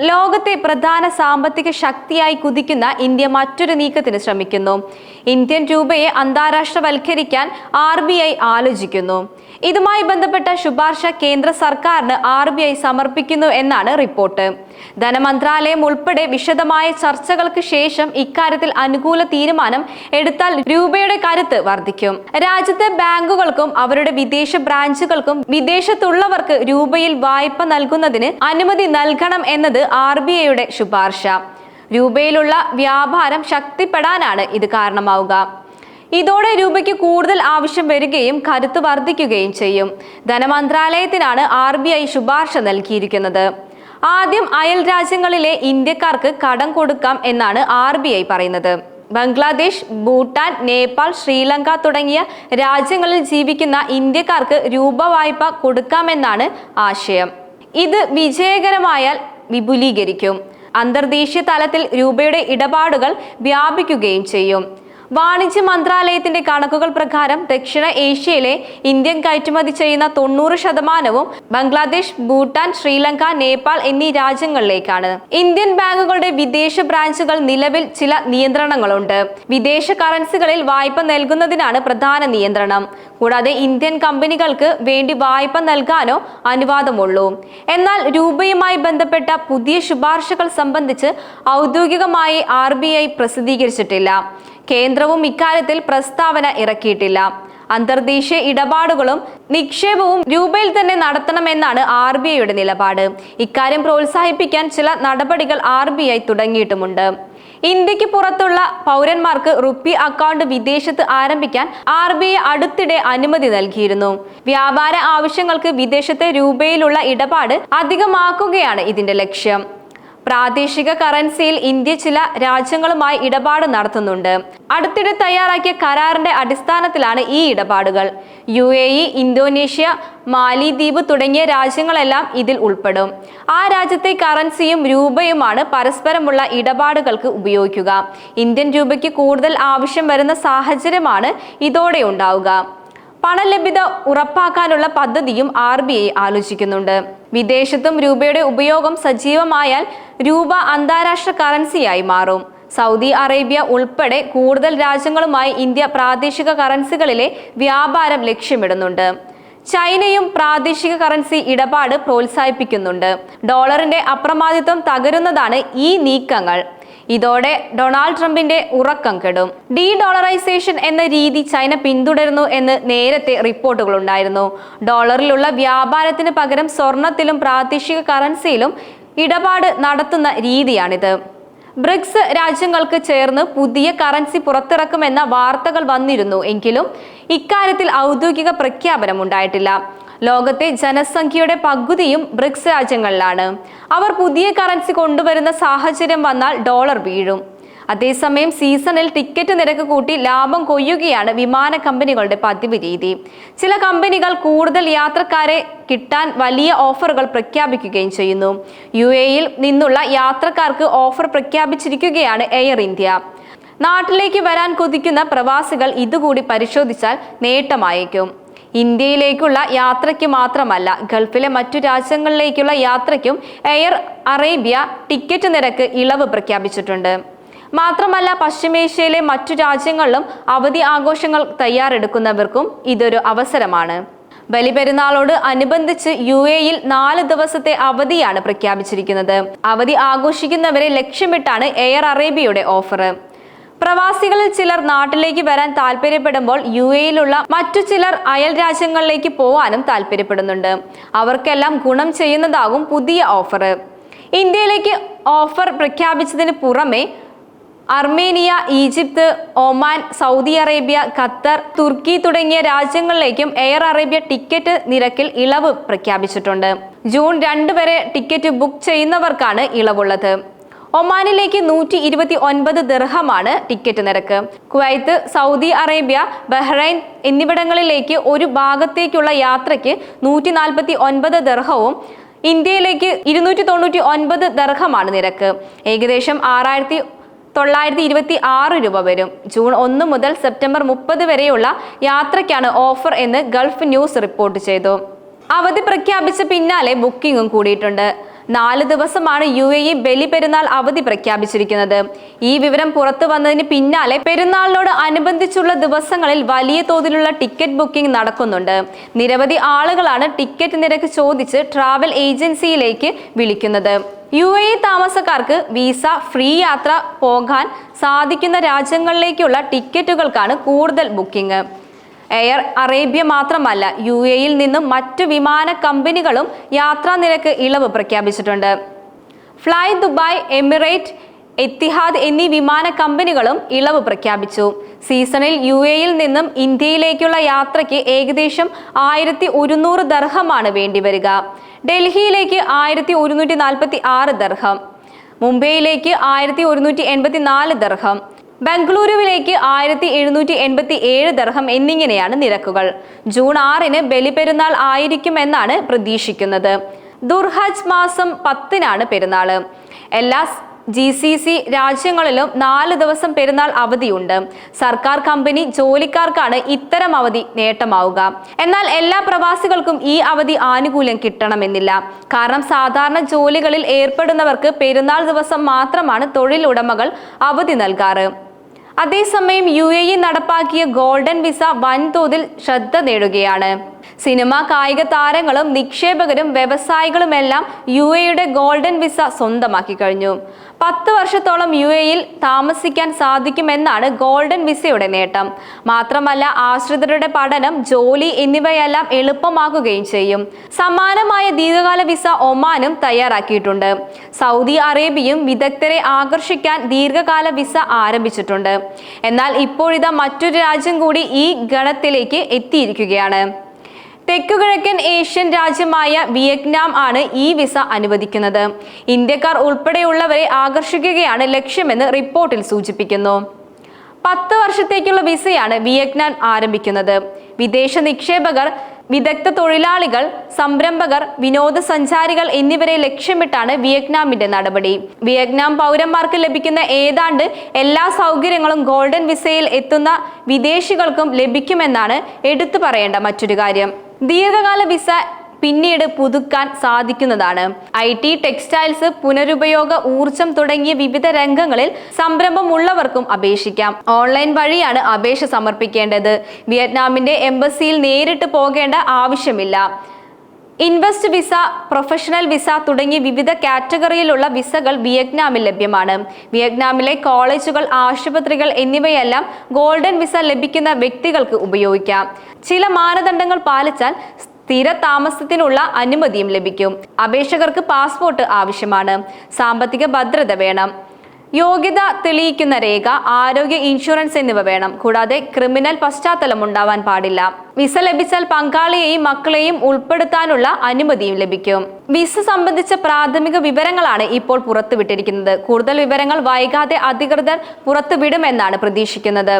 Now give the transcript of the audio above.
ലോകത്തെ പ്രധാന സാമ്പത്തിക ശക്തിയായി കുതിക്കുന്ന ഇന്ത്യ മറ്റൊരു നീക്കത്തിന് ശ്രമിക്കുന്നു. ഇന്ത്യൻ രൂപയെ അന്താരാഷ്ട്രവൽക്കരിക്കാൻ ആർ ആലോചിക്കുന്നു. ഇതുമായി ബന്ധപ്പെട്ട ശുപാർശ കേന്ദ്ര സർക്കാരിന് ആർ ബി ഐ സമർപ്പിക്കുന്നു എന്നാണ് റിപ്പോർട്ട്. ധനമന്ത്രാലയം ഉൾപ്പെടെ വിശദമായ ചർച്ചകൾക്ക് ശേഷം ഇക്കാര്യത്തിൽ അനുകൂല തീരുമാനം എടുത്താൽ രൂപയുടെ കരുത്ത് വർദ്ധിക്കും. രാജ്യത്തെ ബാങ്കുകൾക്കും അവരുടെ വിദേശ ബ്രാഞ്ചുകൾക്കും വിദേശത്തുള്ളവർക്ക് രൂപയിൽ വായ്പ നൽകുന്നതിന് അനുമതി നൽകണം എന്നത് ആർ ബി ഐയുടെ ശുപാർശ. രൂപയിലുള്ള വ്യാപാരം ശക്തിപ്പെടാനാണ് ഇത് കാരണമാവുക. ഇതോടെ രൂപയ്ക്ക് കൂടുതൽ ആവശ്യം വരികയും കരുത്ത് വർദ്ധിക്കുകയും ചെയ്യും. ധനമന്ത്രാലയത്തിനാണ് ആർ ബി ഐ ശുപാർശ നൽകിയിരിക്കുന്നത്. ആദ്യം അയൽ രാജ്യങ്ങളിലെ ഇന്ത്യക്കാർക്ക് കടം കൊടുക്കാം എന്നാണ് ആർ ബി ഐ പറയുന്നത്. ബംഗ്ലാദേശ് ഭൂട്ടാൻ നേപ്പാൾ ശ്രീലങ്ക തുടങ്ങിയ രാജ്യങ്ങളിൽ ജീവിക്കുന്ന ഇന്ത്യക്കാർക്ക് രൂപ വായ്പ കൊടുക്കാമെന്നാണ് ആശയം. ഇത് വിജയകരമായാൽ വിപുലീകരിക്കും. അന്തർദേശീയ തലത്തിൽ രൂപയുടെ ഇടപാടുകൾ വ്യാപിക്കുകയും ചെയ്യും. വാണിജ്യ മന്ത്രാലയത്തിന്റെ കണക്കുകൾ പ്രകാരം ദക്ഷിണ ഏഷ്യയിലെ ഇന്ത്യൻ കയറ്റുമതി ചെയ്യുന്ന തൊണ്ണൂറ് ശതമാനവും ബംഗ്ലാദേശ് ഭൂട്ടാൻ ശ്രീലങ്ക നേപ്പാൾ എന്നീ രാജ്യങ്ങളിലേക്കാണ്. ഇന്ത്യൻ ബാങ്കുകളുടെ വിദേശ ബ്രാഞ്ചുകൾ നിലവിൽ ചില നിയന്ത്രണങ്ങളുണ്ട്. വിദേശ കറൻസികളിൽ വായ്പ നൽകുന്നതിനാണ് പ്രധാന നിയന്ത്രണം. കൂടാതെ ഇന്ത്യൻ കമ്പനികൾക്ക് വേണ്ടി വായ്പ നൽകാനോ അനുവാദമുള്ളൂ. എന്നാൽ രൂപയുമായി ബന്ധപ്പെട്ട പുതിയ ശുപാർശകൾ സംബന്ധിച്ച് ഔദ്യോഗികമായി ആർ പ്രസിദ്ധീകരിച്ചിട്ടില്ല. കേന്ദ്രവും ഇക്കാര്യത്തിൽ പ്രസ്താവന ഇറക്കിയിട്ടില്ല. അന്തർദേശീയ ഇടപാടുകളും നിക്ഷേപവും രൂപയിൽ തന്നെ നടത്തണമെന്നാണ് ആർ ബി ഐയുടെ നിലപാട്. ഇക്കാര്യം പ്രോത്സാഹിപ്പിക്കാൻ ചില നടപടികൾ ആർ ബി ഐ തുടങ്ങിയിട്ടുമുണ്ട്. ഇന്ത്യയ്ക്ക് പുറത്തുള്ള പൗരന്മാർക്ക് റുപ്പി അക്കൗണ്ട് വിദേശത്ത് ആരംഭിക്കാൻ ആർ ബി ഐ അടുത്തിടെ അനുമതി നൽകിയിരുന്നു. വ്യാപാര ആവശ്യങ്ങൾക്ക് വിദേശത്തെ രൂപയിലുള്ള ഇടപാട് അധികമാക്കുകയാണ് ഇതിന്റെ ലക്ഷ്യം. പ്രാദേശിക കറൻസിയിൽ ഇന്ത്യ ചില രാജ്യങ്ങളുമായി ഇടപാട് നടത്തുന്നുണ്ട്. അടുത്തിടെ തയ്യാറാക്കിയ കരാറിന്റെ അടിസ്ഥാനത്തിലാണ് ഈ ഇടപാടുകൾ. യു എ ഇ ഇന്തോനേഷ്യ മാലിദ്വീപ് തുടങ്ങിയ രാജ്യങ്ങളെല്ലാം ഇതിൽ ഉൾപ്പെടും. ആ രാജ്യത്തെ കറൻസിയും രൂപയുമാണ് പരസ്പരമുള്ള ഇടപാടുകൾക്ക് ഉപയോഗിക്കുക. ഇന്ത്യൻ രൂപയ്ക്ക് കൂടുതൽ ആവശ്യം വരുന്ന സാഹചര്യമാണ് ഇതോടെ ഉണ്ടാവുക. പണലഭ്യത ഉറപ്പാക്കാനുള്ള പദ്ധതിയും ആർ ബി ഐ ആലോചിക്കുന്നുണ്ട്. വിദേശത്തും രൂപയുടെ ഉപയോഗം സജീവമായാൽ രൂപ അന്താരാഷ്ട്ര കറൻസിയായി മാറും. സൗദി അറേബ്യ ഉൾപ്പെടെ കൂടുതൽ രാജ്യങ്ങളുമായി ഇന്ത്യ പ്രാദേശിക കറൻസികളിലെ വ്യാപാരം ലക്ഷ്യമിടുന്നുണ്ട്. ചൈനയും പ്രാദേശിക കറൻസി ഇടപാട് പ്രോത്സാഹിപ്പിക്കുന്നുണ്ട്. ഡോളറിന്റെ അപ്രമാദിത്വം തകരുന്നതാണ് ഈ നീക്കങ്ങൾ. ഇതോടെ ഡൊണാൾഡ് ട്രംപിന്റെ ഉറക്കം കെടും. ഡി ഡോളറൈസേഷൻ എന്ന രീതി ചൈന പിന്തുടരുന്നു എന്ന് നേരത്തെ റിപ്പോർട്ടുകൾ ഉണ്ടായിരുന്നു. ഡോളറിലുള്ള വ്യാപാരത്തിന് പകരം സ്വർണത്തിലും പ്രാദേശിക കറൻസിയിലും ഇടപാട് നടത്തുന്ന രീതിയാണിത്. ബ്രിക്സ് രാജ്യങ്ങൾക്ക് ചേർന്ന് പുതിയ കറൻസി പുറത്തിറക്കുമെന്ന വാർത്തകൾ വന്നിരുന്നു എങ്കിലും ഇക്കാര്യത്തിൽ ഔദ്യോഗിക പ്രഖ്യാപനം ഉണ്ടായിട്ടില്ല. ലോകത്തെ ജനസംഖ്യയുടെ പകുതിയും ബ്രിക്സ് രാജ്യങ്ങളിലാണ്. അവർ പുതിയ കറൻസി കൊണ്ടുവരുന്ന സാഹചര്യം വന്നാൽ ഡോളർ വീഴും. അതേസമയം സീസണിൽ ടിക്കറ്റ് നിരക്ക് കൂട്ടി ലാഭം കൊയ്യുകയാണ് വിമാന കമ്പനികളുടെ പതിവ് രീതി ചില കമ്പനികൾ കൂടുതൽ യാത്രക്കാരെ കിട്ടാൻ വലിയ ഓഫറുകൾ പ്രഖ്യാപിക്കുകയും ചെയ്യുന്നു. യു എയിൽ നിന്നുള്ള യാത്രക്കാർക്ക് ഓഫർ പ്രഖ്യാപിച്ചിരിക്കുകയാണ് എയർ ഇന്ത്യ. നാട്ടിലേക്ക് വരാൻ കൊതിക്കുന്ന പ്രവാസികൾ ഇതുകൂടി പരിശോധിച്ചാൽ നേട്ടമായേക്കും. ഇന്ത്യയിലേക്കുള്ള യാത്രയ്ക്ക് മാത്രമല്ല ഗൾഫിലെ മറ്റു രാജ്യങ്ങളിലേക്കുള്ള യാത്രയ്ക്കും എയർ അറേബ്യ ടിക്കറ്റ് നിരക്ക് ഇളവ് പ്രഖ്യാപിച്ചിട്ടുണ്ട്. മാത്രമല്ല പശ്ചിമേഷ്യയിലെ മറ്റു രാജ്യങ്ങളിലും അവധി ആഘോഷങ്ങൾ തയ്യാറെടുക്കുന്നവർക്കും ഇതൊരു അവസരമാണ്. ബലിപെരുന്നാളോട് അനുബന്ധിച്ച് യു എയിൽ നാല് ദിവസത്തെ അവധിയാണ് പ്രഖ്യാപിച്ചിരിക്കുന്നത്. അവധി ആഘോഷിക്കുന്നവരെ ലക്ഷ്യമിട്ടാണ് എയർ അറേബ്യയുടെ ഓഫർ പ്രവാസികളിൽ ചിലർ നാട്ടിലേക്ക് വരാൻ താല്പര്യപ്പെടുമ്പോൾ യു എയിലുള്ള മറ്റു ചിലർ അയൽ രാജ്യങ്ങളിലേക്ക് പോവാനും താല്പര്യപ്പെടുന്നുണ്ട്. അവർക്കെല്ലാം ഗുണം ചെയ്യുന്നതാകും പുതിയ ഓഫർ. ഇന്ത്യയിലേക്ക് ഓഫർ പ്രഖ്യാപിച്ചതിന് പുറമെ Armenia Egypt Oman Saudi Arabia Qatar തുർക്കി തുടങ്ങിയ രാജ്യങ്ങളിലേക്കും എയർ അറേബ്യ ടിക്കറ്റ് നിരക്കിൽ ഇളവ് പ്രഖ്യാപിച്ചിട്ടുണ്ട്. ജൂൺ രണ്ട് വരെ ടിക്കറ്റ് ബുക്ക് ചെയ്യുന്നവർക്കാണ് ഇളവുള്ളത്. ഒമാനിലേക്ക് നൂറ്റി ഇരുപത്തി ഒൻപത് ദിർഹമാണ് ടിക്കറ്റ് നിരക്ക്. കുവൈത്ത് സൗദി അറേബ്യ ബഹ്റൈൻ എന്നിവിടങ്ങളിലേക്ക് ഒരു ഭാഗത്തേക്കുള്ള യാത്രയ്ക്ക് നൂറ്റി നാൽപ്പത്തി ഒൻപത് ദർഹവും ഇന്ത്യയിലേക്ക് ഇരുന്നൂറ്റി തൊണ്ണൂറ്റി ഒൻപത് ദർഹമാണ് നിരക്ക്. ഏകദേശം ആറായിരത്തി തൊള്ളായിരത്തി ഇരുപത്തി ആറ് രൂപ വരും. ജൂൺ ഒന്ന് മുതൽ സെപ്റ്റംബർ മുപ്പത് വരെയുള്ള യാത്രയ്ക്കാണ് ഓഫർ എന്ന് ഗൾഫ് ന്യൂസ് റിപ്പോർട്ട് ചെയ്തു. അവധി പ്രഖ്യാപിച്ച പിന്നാലെ ബുക്കിംഗും കൂടിയിട്ടുണ്ട്. നാല് ദിവസമാണ് U A E Bali Perunnal അവധി പ്രഖ്യാപിച്ചിരിക്കുന്നത്. ഈ വിവരം പുറത്തു വന്നതിന് പിന്നാലെ പെരുന്നാളിനോട് അനുബന്ധിച്ചുള്ള ദിവസങ്ങളിൽ വലിയ തോതിലുള്ള ടിക്കറ്റ് ബുക്കിംഗ് നടക്കുന്നുണ്ട്. നിരവധി ആളുകളാണ് ടിക്കറ്റ് നിരക്ക് ചോദിച്ച് ട്രാവൽ ഏജൻസിയിലേക്ക് വിളിക്കുന്നത്. യു എ താമസക്കാർക്ക് വിസ ഫ്രീ യാത്ര പോകാൻ സാധിക്കുന്ന രാജ്യങ്ങളിലേക്കുള്ള ടിക്കറ്റുകൾക്കാണ് കൂടുതൽ ബുക്കിംഗ്. എയർ അറേബ്യ മാത്രമല്ല യു എയിൽ നിന്നും മറ്റു വിമാന കമ്പനികളും യാത്രാ നിരക്ക് ഇളവ് പ്രഖ്യാപിച്ചിട്ടുണ്ട്. ഫ്ലൈ ദുബായ് എമിറേറ്റ് എത്തിഹാദ് എന്നീ വിമാന കമ്പനികളും ഇളവ് പ്രഖ്യാപിച്ചു. സീസണിൽ യു എയിൽ നിന്നും ഇന്ത്യയിലേക്കുള്ള യാത്രയ്ക്ക് ഏകദേശം ആയിരത്തി ഒരുന്നൂറ് ദർഹമാണ് വേണ്ടിവരിക. ഡൽഹിയിലേക്ക് ആയിരത്തി ഒരുന്നൂറ്റി നാൽപ്പത്തി ആറ് ദർഹം. മുംബൈയിലേക്ക് ആയിരത്തി ഒരുന്നൂറ്റി എൺപത്തി നാല് ദർഹം. ബംഗളൂരുവിലേക്ക് ആയിരത്തി എഴുന്നൂറ്റി എൺപത്തി ഏഴ് ദർഹം എന്നിങ്ങനെയാണ് നിരക്കുകൾ. ജൂൺ ആറിന് ബലിപെരുന്നാൾ ആയിരിക്കുമെന്നാണ് പ്രതീക്ഷിക്കുന്നത്. ദുർഹജ് മാസം പത്തിനാണ് പെരുന്നാൾ എല്ലാ ജി സി സി രാജ്യങ്ങളിലും നാല് ദിവസം പെരുന്നാൾ അവധിയുണ്ട്. സർക്കാർ കമ്പനി ജോലിക്കാർക്കാണ് ഇത്തരം അവധി നേട്ടമാവുക. എന്നാൽ എല്ലാ പ്രവാസികൾക്കും ഈ അവധി ആനുകൂല്യം കിട്ടണമെന്നില്ല. കാരണം സാധാരണ ജോലികളിൽ ഏർപ്പെടുന്നവർക്ക് പെരുന്നാൾ ദിവസം മാത്രമാണ് തൊഴിലുടമകൾ അവധി നൽകാറ്. അതേസമയം യു നടപ്പാക്കിയ ഗോൾഡൻ വിസ വൻതോതിൽ ശ്രദ്ധ നേടുകയാണ്. സിനിമ കായിക താരങ്ങളും നിക്ഷേപകരും വ്യവസായികളുമെല്ലാം യു എയുടെ ഗോൾഡൻ വിസ സ്വന്തമാക്കി കഴിഞ്ഞു. പത്ത് വർഷത്തോളം യു എയിൽ താമസിക്കാൻ സാധിക്കുമെന്നാണ് ഗോൾഡൻ വിസയുടെ നേട്ടം. മാത്രമല്ല ആശ്രിതരുടെ പഠനം ജോലി എന്നിവയെല്ലാം എളുപ്പമാക്കുകയും ചെയ്യും. സമാനമായ ദീർഘകാല വിസ ഒമാനും തയ്യാറാക്കിയിട്ടുണ്ട്. സൗദി അറേബ്യയും വിദഗ്ധരെ ആകർഷിക്കാൻ ദീർഘകാല വിസ ആരംഭിച്ചിട്ടുണ്ട്. എന്നാൽ ഇപ്പോഴിതാ മറ്റൊരു രാജ്യം കൂടി ഈ ഗണത്തിലേക്ക് എത്തിയിരിക്കുകയാണ്. തെക്കുകിഴക്കൻ ഏഷ്യൻ രാജ്യമായ വിയറ്റ്നാം ആണ് ഈ വിസ അനുവദിക്കുന്നത്. ഇന്ത്യക്കാർ ഉൾപ്പെടെയുള്ളവരെ ആകർഷിക്കുകയാണ് ലക്ഷ്യമെന്ന് റിപ്പോർട്ടിൽ സൂചിപ്പിക്കുന്നു. പത്ത് വർഷത്തേക്കുള്ള വിസയാണ് വിയറ്റ്നാം ആരംഭിക്കുന്നത്. വിദേശ നിക്ഷേപകർ വിദഗ്ധ തൊഴിലാളികൾ സംരംഭകർ വിനോദസഞ്ചാരികൾ എന്നിവരെ ലക്ഷ്യമിട്ടാണ് വിയറ്റ്നാമിന്റെ നടപടി. വിയറ്റ്നാം പൗരന്മാർക്ക് ലഭിക്കുന്ന ഏതാണ്ട് എല്ലാ സൗകര്യങ്ങളും ഗോൾഡൻ വിസയിൽ എത്തുന്ന വിദേശികൾക്കും ലഭിക്കുമെന്നാണ് എടുത്തു പറയേണ്ട മറ്റൊരു കാര്യം. ദീർഘകാല വിസ പിന്നീട് പുതുക്കാൻ സാധിക്കുന്നതാണ്. ഐ ടി ടെക്സ്റ്റൈൽസ് പുനരുപയോഗ ഊർജം തുടങ്ങിയ വിവിധ രംഗങ്ങളിൽ സംരംഭമുള്ളവർക്കും അപേക്ഷിക്കാം. ഓൺലൈൻ വഴിയാണ് അപേക്ഷ സമർപ്പിക്കേണ്ടത്. വിയറ്റ്നാമിന്റെ എംബസിയിൽ നേരിട്ട് പോകേണ്ട ആവശ്യമില്ല. ഇൻവെസ്റ്റ് വിസ പ്രൊഫഷണൽ വിസ തുടങ്ങി വിവിധ കാറ്റഗറിയിലുള്ള വിസകൾ വിയറ്റ്നാമിൽ ലഭ്യമാണ്. വിയറ്റ്നാമിലെ കോളേജുകൾ ആശുപത്രികൾ എന്നിവയെല്ലാം ഗോൾഡൻ വിസ ലഭിക്കുന്ന വ്യക്തികൾക്ക് ഉപയോഗിക്കാം. ചില മാനദണ്ഡങ്ങൾ പാലിച്ചാൽ സ്ഥിര താമസത്തിനുള്ള അനുമതിയും ലഭിക്കും. അപേക്ഷകർക്ക് പാസ്പോർട്ട് ആവശ്യമാണ്. സാമ്പത്തിക ഭദ്രത വേണം. യോഗ്യത തെളിയിക്കുന്ന രേഖ ആരോഗ്യ ഇൻഷുറൻസ് എന്നിവ വേണം. കൂടാതെ ക്രിമിനൽ പശ്ചാത്തലം ഉണ്ടാവാൻ പാടില്ല. വിസ ലഭിച്ചാൽ പങ്കാളിയെയും മക്കളെയും ഉൾപ്പെടുത്താനുള്ള അനുമതിയും ലഭിക്കും. വിസ സംബന്ധിച്ച പ്രാഥമിക വിവരങ്ങളാണ് ഇപ്പോൾ പുറത്തുവിട്ടിരിക്കുന്നത്. കൂടുതൽ വിവരങ്ങൾ വൈകാതെ അധികൃതർ പുറത്തുവിടുമെന്നാണ് പ്രതീക്ഷിക്കുന്നത്.